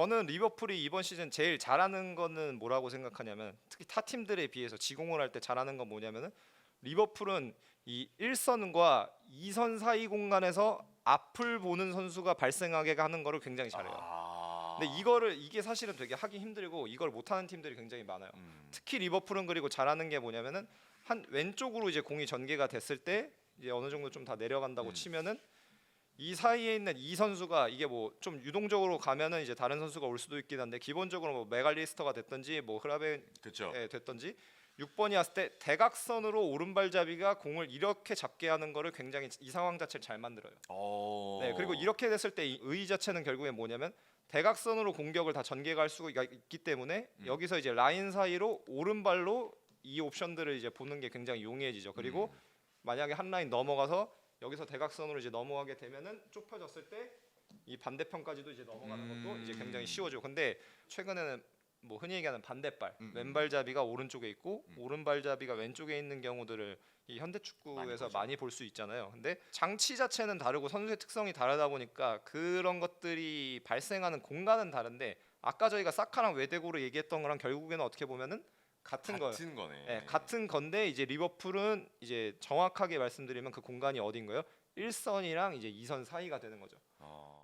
저는 리버풀이 이번 시즌 제일 잘하는 거는 뭐라고 생각하냐면 특히 타 팀들에 비해서 지공을 할 때 잘하는 건 뭐냐면은 리버풀은 이 1선과 2선 사이 공간에서 앞을 보는 선수가 발생하게 하는 거를 굉장히 잘해요. 아. 근데 이거를 이게 사실은 되게 하기 힘들고 이걸 못하는 팀들이 굉장히 많아요. 음. 특히 리버풀은 그리고 잘하는 게 뭐냐면은 한 왼쪽으로 이제 공이 전개가 됐을 때 이제 어느 정도 좀 다 내려간다고 음. 치면은 이 사이에 있는 이 선수가 이게 뭐 좀 유동적으로 가면은 이제 다른 선수가 올 수도 있긴 한데 기본적으로 뭐 메갈리스터가 됐든지 뭐 흐라베 그렇죠. 예, 됐던지 6번이 왔을 때 대각선으로 오른발잡이가 공을 이렇게 잡게 하는 거를 굉장히 이 상황 자체를 잘 만들어요. 어. 네, 그리고 이렇게 됐을 때이의 자체는 결국에 뭐냐면 대각선으로 공격을 다 전개갈 수가 있기 때문에 음. 여기서 이제 라인 사이로 오른발로 이 옵션들을 이제 보는 게 굉장히 용이해지죠. 그리고 음. 만약에 한 라인 넘어가서 여기서 대각선으로 이제 넘어가게 되면은 좁혀졌을 때 이 반대편까지도 이제 넘어가는 것도 이제 굉장히 음. 쉬워져. 근데 최근에는 뭐 흔히 얘기하는 반대발, 음, 음. 왼발잡이가 오른쪽에 있고 음. 오른발잡이가 왼쪽에 있는 경우들을 이 현대 축구에서. 많이 볼 수 있잖아요. 근데 장치 자체는 다르고 선수의 특성이 다르다 보니까 그런 것들이 발생하는 공간은 다른데 아까 저희가 사카랑 외대고로 얘기했던 거랑 결국에는 어떻게 보면은 같은 거예요. 같은 거네. 예, 같은 건데 이제 리버풀은 이제 정확하게 말씀드리면 그 공간이 어딘가요? 1선이랑 이제 2선 사이가 되는 거죠. 어.